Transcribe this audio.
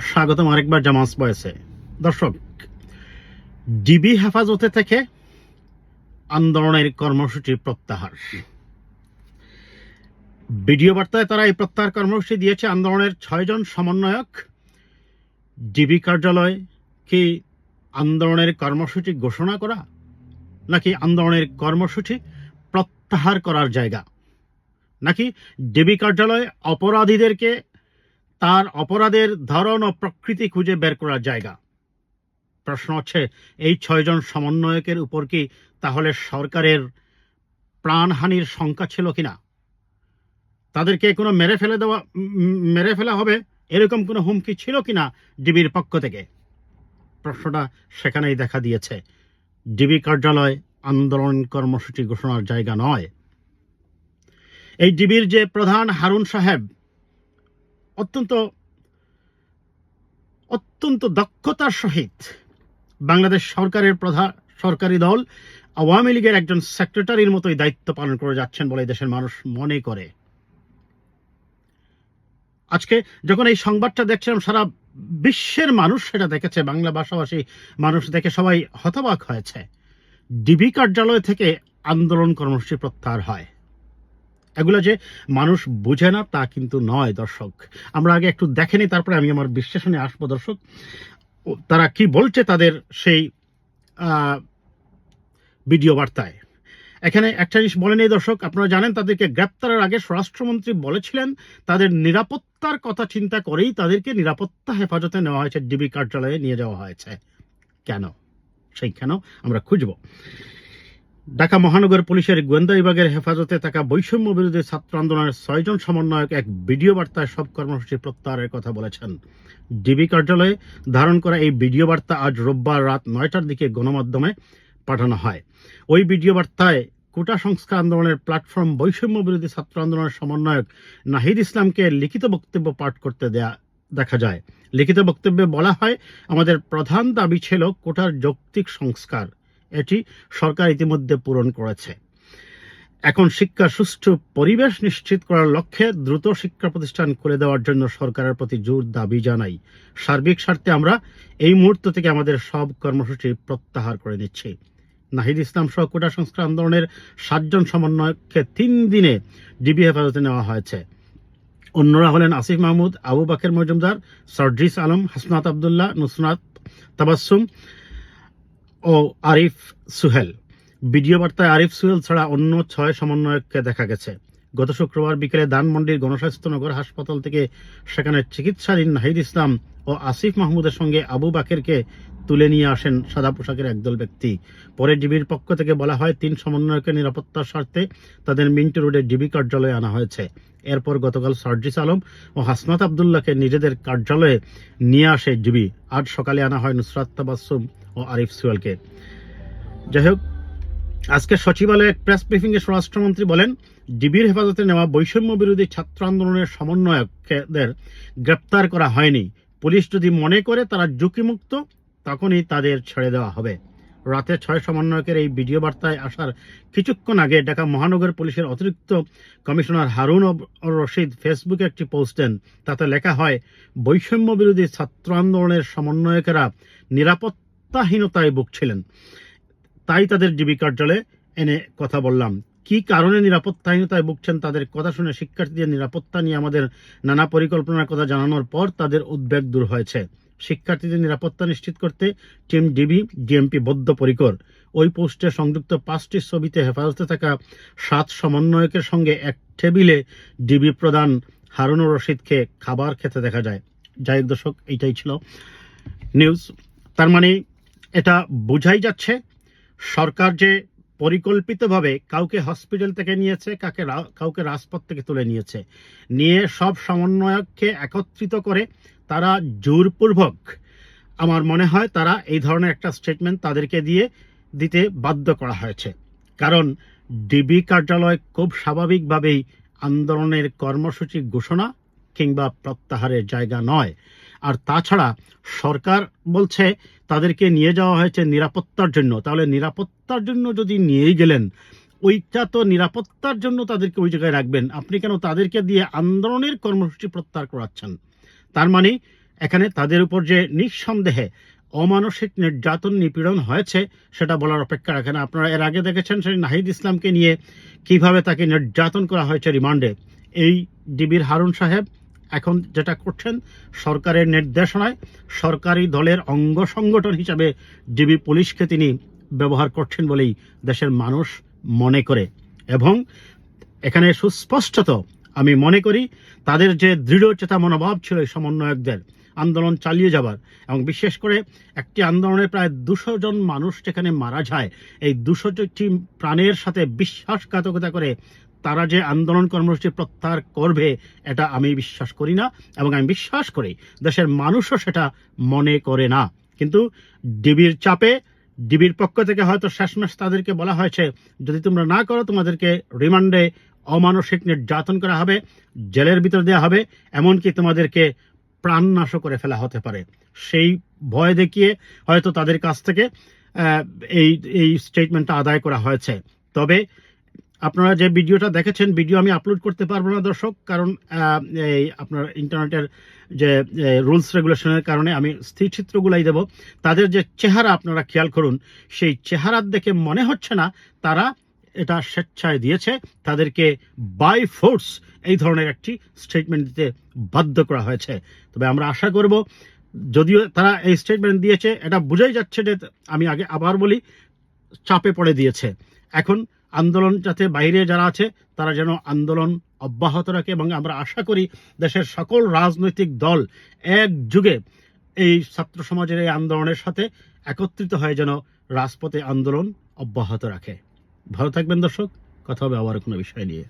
স্বাগতম আরেকবার জামাস বয়েসে। দর্শক, ডিবি হেফাজতে থেকে আন্দোলনের কর্মসূচি প্রত্যাহার। ভিডিও বার্তায় তারা এই প্রত্যাহার কর্মসূচি দিয়েছে। আন্দোলনের ছয়জন সমন্বয়ক, ডিবি কার্যালয় কি আন্দোলনের কর্মসূচি ঘোষণা করা নাকি আন্দোলনের কর্মসূচি প্রত্যাহার করার জায়গা? নাকি ডিবি কার্যালয় অপরাধীদেরকে তার অপরাধের ধরন ও প্রকৃতি খুঁজে বের করার জায়গা। প্রশ্ন হচ্ছে, এই ছয়জন সমন্বয়কের উপর কি তাহলে সরকারের প্রাণহানির শঙ্কা ছিল কিনা? তাদেরকে কোনো মেরে ফেলে দেওয়া মেরে ফেলা হবে? এরকম কোনো হুমকি ছিল কিনা ডিবির পক্ষ থেকে? প্রশ্নটা সেখানেই দেখা দিয়েছে। ডিবি কার্যালয় আন্দোলন কর্মসূচি ঘোষণার জায়গা নয়। এই ডিবির যে প্রধান হারুন সাহেব অত্যন্ত অত্যন্ত দক্ষতার সহিত বাংলাদেশ সরকারের প্রধান সরকারি দল আওয়ামী লীগের একজন সেক্রেটারির মতোই দায়িত্ব পালন করে যাচ্ছেন বলে দেশের মানুষ মনে করে। আজকে যখন এই সংবাদটা দেখছিলাম, সারা বিশ্বের মানুষ সেটা দেখেছে, বাংলা ভাষাভাষী মানুষ দেখে সবাই হতবাক হয়েছে। ডিবি কার্যালয় থেকে আন্দোলন কর্মসূচি প্রত্যাহার হয়। এগুলো যে মানুষ বুঝে না, তা কিন্তু নয় দর্শক। আমরা আগে একটু দেখেনি তারপরে আমি আমার বিশ্লেষণে আসব দর্শক। তারা কি বলছে তাদের সেই ভিডিও বার্তায়? এখানে একটা জিনিস বলেন এই দর্শক, আপনারা জানেন তাদেরকে গ্রেপ্তারের আগে স্বরাষ্ট্রমন্ত্রী বলেছিলেন, তাদের নিরাপত্তার কথা চিন্তা করেই তাদেরকে নিরাপত্তা হেফাজতে নেওয়া হয়েছে, ডিবি কার্যালয়ে নিয়ে যাওয়া হয়েছে। কেন? সেই কেন আমরা খুঁজব। ঢাকা মহানগর পুলিশের গোয়েন্দা বিভাগের হেফাজতে থাকা বৈষম্য বিরোধী ছাত্র আন্দোলনের ছয়জন সমন্বয়ক এক ভিডিও বার্তায় সব কর্মসূচি প্রত্যাহারের কথা বলেছেন। ডিবি কার্যালয়ে ধারণ করা এই ভিডিও বার্তা আজ রোববার রাত নয়টার দিকে গণমাধ্যমে পাঠানো হয়। ওই ভিডিও বার্তায় কোটা সংস্কার আন্দোলনের প্ল্যাটফর্ম বৈষম্য বিরোধী ছাত্র আন্দোলনের সমন্বয়ক নাহিদ ইসলামকে লিখিত বক্তব্য পাঠ করতে দেয়া দেখা যায়। লিখিত বক্তব্যে বলা হয়, আমাদের প্রধান দাবি ছিল কোটার যৌক্তিক সংস্কার। এটি সরকার ইতিমধ্যে পূরণ করেছে। এখন শিক্ষা সুষ্ঠু পরিবেশ নিশ্চিত করার লক্ষ্যে দ্রুত শিক্ষা প্রতিষ্ঠান খুলে দেওয়ার জন্য সরকারের প্রতি জোর দাবি জানাই। সার্বিক স্বার্থে আমরা এই মুহূর্ত থেকে আমাদের সব কর্মসূচি প্রত্যাহার করে নিচ্ছি। নাহিদ ইসলাম সহ কোটা সংস্কার আন্দোলনের সাতজন সমন্বয়ককে তিন দিনে ডিবি হেফাজতে নেওয়া হয়েছে। অন্যরা হলেন আসিফ মাহমুদ, আবু বাকের মজুমদার, সরজিস আলম, হাসনাত আবদুল্লাহ, নুসরাত তাবাসুম ও আরিফ সুহেল। ভিডিও বার্তায় আরিফ সুহেল ছাড়া অন্য ছয় সমন্বয়ককে দেখা গেছে। গত শুক্রবার বিকেলে ধানমন্ডির গণস্বাস্থ্যনগর হাসপাতাল থেকে সেখানে চিকিৎসাধীন নাহিদ ইসলাম ও আসিফ মাহমুদের সঙ্গে আবু বাকেরকে তুলে নিয়ে আসেন সাদা পোশাকের একদল ব্যক্তি। পরে ডিবির পক্ষ থেকে বলা হয়, তিন সমন্বয়কের নিরাপত্তার স্বার্থে তাদের মিন্টু রোডে ডিবি কার্যালয়ে আনা হয়েছে। এরপর গতকাল সার্জিস আলম ও হাসনাত আবদুল্লাহকে নিজেদের কার্যালয়ে নিয়ে আসে ডিবি আজ সকালে আনা হয় নুসরাত তাবাসুম ও আরিফ সুয়েলকে। যাই হোক, আজকে সচিবালয়ে এক প্রেস ব্রিফিংয়ে স্বরাষ্ট্রমন্ত্রী বলেন ডিবির হেফাজতে নেওয়া বৈষম্য বিরোধী ছাত্র আন্দোলনের সমন্বয়কদের গ্রেপ্তার করা হয়নি। পুলিশ যদি মনে করে তারা ঝুঁকিমুক্ত, তখনই তাদের ছেড়ে দেওয়া হবে। রাতে ছয় সমন্বয়কের এই ভিডিও বার্তায় আসার কিছুক্ষণ আগে ঢাকা মহানগর পুলিশের অতিরিক্ত কমিশনার হারুন রশিদ ফেসবুকে একটি পোস্ট দেন তাতে লেখা হয়, বৈষম্য বিরোধী ছাত্র আন্দোলনের সমন্বয়কেরা নিরাপত্তাহীনতায় ভুগছিলেন। তাই তাদের ডিবি কার্যালয়ে এনে কথা বললাম। কি কারণে নিরাপত্তাহীনতায় ভুগছেন তাদের কথা শুনে শিক্ষার্থীদের নিরাপত্তা নিয়ে আমাদের নানা পরিকল্পনার কথা জানানোর পর তাদের উদ্বেগ দূর হয়েছে। শিক্ষার্থীদের নিরাপত্তা নিশ্চিত করতে টিম ডিবি, ডিএমপি বদ্ধপরিকর ওই পোস্টে সংযুক্ত পাঁচটি ছবিতে হেফাজতে থাকা সাত সমন্বয়কের সঙ্গে এক টেবিলে ডিবি প্রধান হারুনুর রশিদকে খাবার খেতে দেখা যায়। যাই দর্শক, এইটাই ছিল নিউজ। তার মানে এটা বোঝাই যাচ্ছে, সরকার যে পরিকল্পিতভাবে কাউকে হসপিটাল থেকে নিয়েছে, কাকে কাউকে রাজপথ থেকে তুলে নিয়েছে। নিয়ে সব সমন্বয়ককে একত্রিত করে তারা জোরপূর্বক, আমার মনে হয় তারা এই ধরনের একটা স্টেটমেন্ট তাদেরকে দিয়ে দিতে বাধ্য করা হয়েছে। কারণ ডিবি কার্যালয় খুব স্বাভাবিকভাবেই আন্দোলনের কর্মসূচি ঘোষণা কিংবা প্রত্যাহারের জায়গা নয়। আর তাছাড়া সরকার বলছে তাদেরকে নিয়ে যাওয়া হয়েছে নিরাপত্তার জন্য। তাহলে নিরাপত্তার জন্য যদি নিয়েই গেলেন, ওইটা তো নিরাপত্তার জন্য তাদেরকে ওই জায়গায় রাখবেন। আপনি কেন তাদেরকে দিয়ে আন্দোলনের কর্মসূচি প্রত্যাহার করাচ্ছেন? তার মানে এখানে তাদের উপর যে নিঃসন্দেহে অমানসিক নির্যাতন নিপীড়ন হয়েছে, সেটা বলার অপেক্ষা রাখে না আপনারা এর আগে দেখেছেন সেই নাহিদ ইসলামকে নিয়ে কীভাবে তাকে নির্যাতন করা হয়েছে রিমান্ডে। এই ডিবির হারুন সাহেব এখন যেটা করছেন, সরকারের নির্দেশনায় সরকারি দলের অঙ্গ সংগঠন হিসাবে ডিবি পুলিশকে তিনি ব্যবহার করছেন বলেই দেশের মানুষ মনে করে। এবং এখানে সুস্পষ্টত আমি মনে করি, তাদের যে দৃঢ় চেতা মনোভাব ছিল এই সমন্বয়কদের, আন্দোলন চালিয়ে যাবার, এবং বিশেষ করে একটি আন্দোলনে প্রায় দুশো জন মানুষ যেখানে মারা যায়, এই দুশোটি প্রাণের সাথে বিশ্বাসঘাতকতা করে তারা যে আন্দোলন কর্মসূচি প্রত্যাহার করবে, এটা আমি বিশ্বাস করি না এবং আমি বিশ্বাস করি দেশের মানুষও সেটা মনে করে না। কিন্তু ডিবির চাপে, ডিবির পক্ষ থেকে হয়তো শেষমেশ তাদেরকে বলা হয়েছে, যদি তোমরা না করো, তোমাদেরকে রিমান্ডে অমানসিক নির্যাতন করা হবে, জেলের ভিতর দেওয়া হবে, এমনকি তোমাদেরকে প্রাণনাশ করে ফেলা হতে পারে। সেই ভয় দেখিয়ে হয়তো তাদের কাছ থেকে এই এই স্টেটমেন্টটা আদায় করা হয়েছে। তবে আপনারা যে ভিডিওটা দেখেছেন, ভিডিও আমি আপলোড করতে পারব না দর্শক, কারণ এই আপনার ইন্টারনেটের যে রুলস রেগুলেশনের কারণে আমি স্থির চিত্রগুলাই দেব। তাদের যে চেহারা আপনারা খেয়াল করুন, সেই চেহারার দেখে মনে হচ্ছে না তারা এটা স্বেচ্ছায় দিয়েছে। তাদেরকে বাই ফোর্স এই ধরনের একটি স্টেটমেন্ট দিতে বাধ্য করা হয়েছে। তবে আমরা আশা করব, যদিও তারা এই স্টেটমেন্ট দিয়েছে, এটা বোঝাই যাচ্ছে যে আমি আগে আবার বলি, চাপে পড়ে দিয়েছে। এখন আন্দোলন যাতে বাইরে যারা আছে, তারা যেন আন্দোলন অব্যাহত রাখে এবং আমরা আশা করি দেশের সকল রাজনৈতিক দল এক যুগে এই ছাত্র সমাজের এই আন্দোলনের সাথে একত্রিত হয়ে যেন রাজপথে আন্দোলন অব্যাহত রাখে। ভালো থাকবেন দর্শক, কথা হবে আবার কোনো বিষয় নিয়ে।